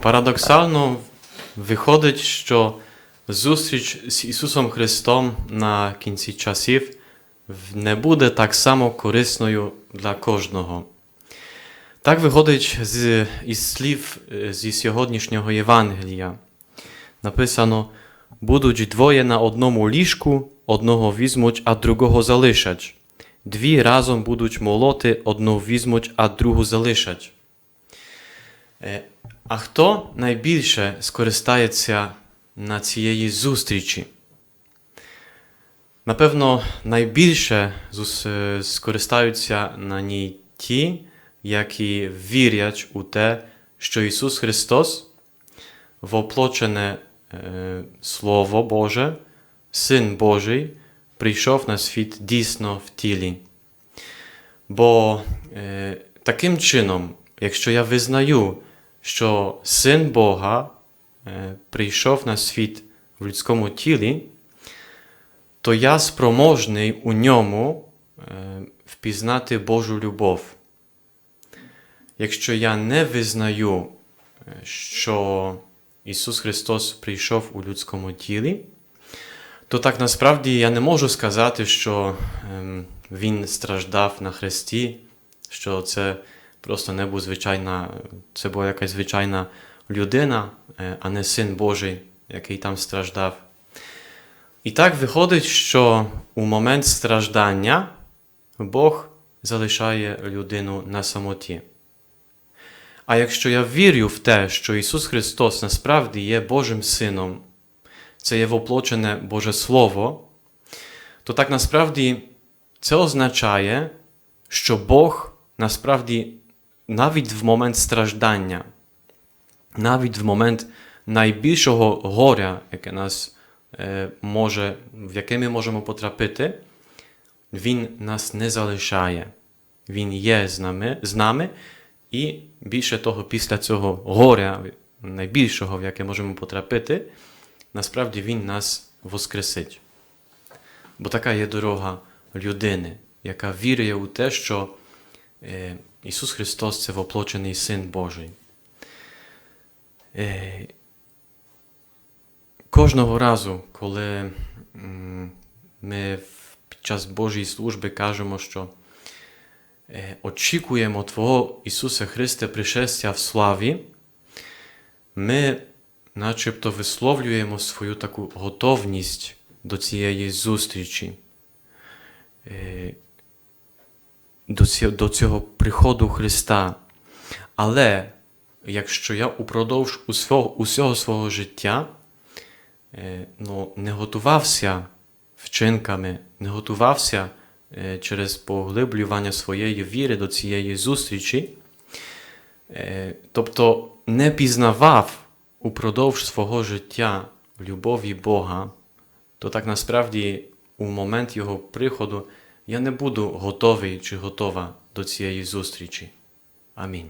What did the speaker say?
Парадоксально виходить, що зустріч з Ісусом Христом на кінці часів не буде так само корисною для кожного. Так виходить з, із слів е, зі сьогоднішнього Євангелія. Написано: будуть двоє на одному ліжку, одного візьмуть, а другого залишать. Дві разом будуть молоти, одну візьмуть, а другу залишать. Е, А хто найбільше скористається на цієї зустрічі? Напевно, найбільше е, скористаються на ній ті, які вірять у те, що Ісус Христос, воплочене е, Слово Боже, Син Божий, прийшов на світ дійсно в тілі. Бо таким чином, якщо я визнаю, що Син Бога е, прийшов на світ в людському тілі, то я спроможний у ньому е, впізнати Божу любов. Якщо я не визнаю, е, що Ісус Христос прийшов у людському тілі, то так насправді я не можу сказати, що ем, Він страждав на хресті, що це просто не був звичайна, це була якась звичайна людина, е, а не син Божий, який там страждав. І так виходить, що у момент страждання Бог залишає людину на самоті. А якщо я вірю в те, що Ісус Христос насправді є Божим Сином, це є воплочене Боже Слово, то так насправді це означає, що Бог насправді навіть в момент страждання, навіть в момент найбільшого горя, яке нас е, може, в яке ми можемо потрапити, Він нас не залишає. Він є з нами, з нами, і більше того, після цього горя, найбільшого, в яке можемо потрапити, насправді Він нас воскресить. Бо така є дорога людини, яка вірує у те, що е, Ісус Христос це воплочений Син Божий. Е, кожного разу, коли ми під час Божої служби кажемо, що е, очікуємо Твого Ісуса Христа пришестя в славі, ми начебто висловлюємо свою таку готовність до цієї зустрічі, е, до цього приходу Христа. Але якщо я упродовж усього, усього свого життя е, ну, не готувався вчинками, не готувався е, через поглиблювання своєї віри до цієї зустрічі, е, тобто не пізнавав упродовж свого життя любові Бога, то так насправді у момент Його приходу я не буду готовий чи готова до цієї зустрічі. Амінь.